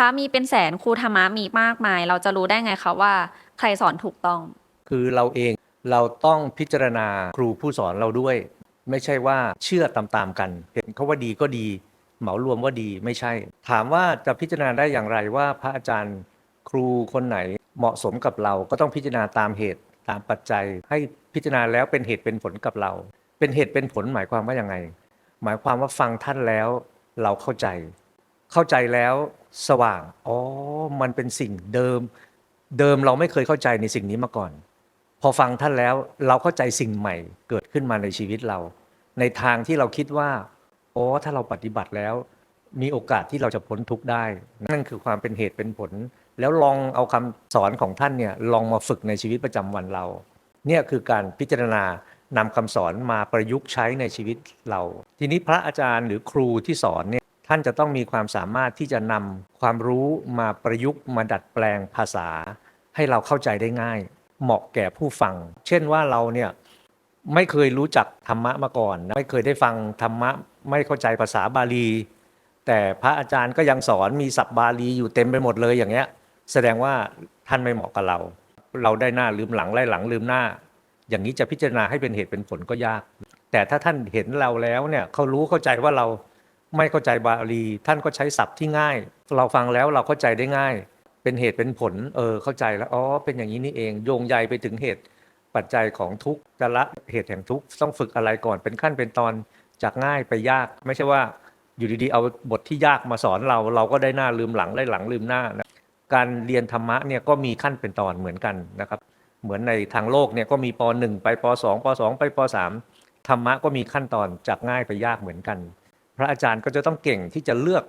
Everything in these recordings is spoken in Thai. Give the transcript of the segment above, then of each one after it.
ระมีเป็นแสนครูธรรมะมีมากมาย เราจะรู้ได้ไงคะว่า ใครสอนถูกต้อง คือเราเองเราต้องพิจารณาครูผู้สอนเราด้วย ไม่ใช่ว่าเชื่อตามๆกันเห็นเขาว่าดีก็ดี เหมารวมว่าดีไม่ใช่ ถามว่าจะพิจารณาได้อย่างไรว่าพระอาจารย์ครูคนไหนเหมาะสมกับเราก็ต้องพิจารณาตามเหตุตามปัจจัย ให้พิจารณาแล้วเป็นเหตุเป็นผลกับเรา เป็นเหตุเป็นผลหมายความว่าอยังไง หมายความว่าฟังท่านแล้วเราเข้าใจ เข้าใจแล้ว สว่าง อ๋อ มันเป็นสิ่งเดิม เดิมเราไม่เคยเข้าใจในสิ่งนี้มาก่อน พอฟังท่านแล้วเราเข้าใจสิ่งใหม่เกิดขึ้นมาในชีวิตเรา ในทางที่เราคิดว่า อ๋อ ถ้าเราปฏิบัติแล้ว มีโอกาสที่เราจะพ้นทุกข์ได้ นั่นคือความเป็นเหตุเป็นผล แล้วลองเอาคำสอนของท่านเนี่ยลองมาฝึกในชีวิตประจำวันเรา เนี่ยคือการพิจารณานำคำสอนมาประยุกต์ใช้ในชีวิตเรา ทีนี้พระอาจารย์หรือครูที่สอนเนี่ย ท่านจะต้องมีความสามารถที่จะนำความรู้มาประยุกต์มาดัดแปลงภาษา ให้เราเข้าใจได้ง่าย เหมาะแก่ผู้ฟัง เช่นว่าเราเนี่ยไม่เคยรู้จักธรรมะมาก่อน ไม่เคยได้ฟังธรรมะไม่เข้าใจภาษาบาลี แต่พระอาจารย์ก็ยังสอนมีศัพท์บาลีอยู่เต็มไปหมดเลยอย่างเงี้ย แสดงว่าท่านไม่เหมาะกับเรา เราได้หน้าลืมหลังไล่หลังลืมหน้า อย่างนี้จะพิจารณาให้เป็นเหตุเป็นผลก็ยาก แต่ถ้าท่านเห็นเราแล้วเนี่ยเขารู้เข้าใจว่าเรา ไม่เข้าใจบาลี ท่านก็ใช้ศัพท์ที่ง่าย เราฟังแล้วเราเข้าใจได้ง่าย เป็นเหตุเป็นผล เออ เข้าใจแล้ว อ๋อ เป็นอย่างนี้นี่เอง โยงใยไปถึงเหตุปัจจัยของทุกข์จะละเหตุแห่งทุกข์ต้องฝึกอะไรก่อน เป็นขั้นเป็นตอนจากง่ายไปยาก ไม่ใช่ว่าอยู่ดีๆ เอาบทที่ยากมาสอนเรา เราก็ได้หน้าลืมหลังได้หลังลืมหน้านะ การเรียนธรรมะเนี่ยก็มีขั้นเป็นตอนเหมือนกันนะครับ เหมือนในทางโลกเนี่ยก็มีป .1 ไปป .2 ป .2 ไปป .3 ธรรมะก็มีขั้นตอนจากง่ายไปยากเหมือนกัน ระอาจารย์ก็จะต้องเก่งที่จะเลือก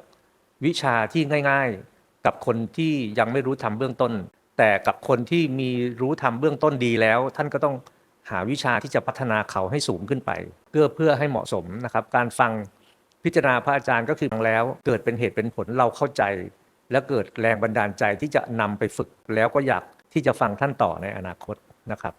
วิชาที่ง่าย ๆ กับคนที่ยังไม่รู้ทำเบื้องต้น แต่กับคนที่มีรู้ทำเบื้องต้นดีแล้ว ท่านก็ต้องหาวิชาที่จะพัฒนาเขาให้สูงขึ้นไป เพื่อเพื่อให้เหมาะสมนะครับ การฟังพิจารณาพระอาจารย์ก็คือฟังแล้ว เกิดเป็นเหตุเป็นผลเราเข้าใจ และเกิดแรงบันดาลใจที่จะนำไปฝึกแล้วก็อยากที่จะฟังท่านต่อในอนาคตนะครับ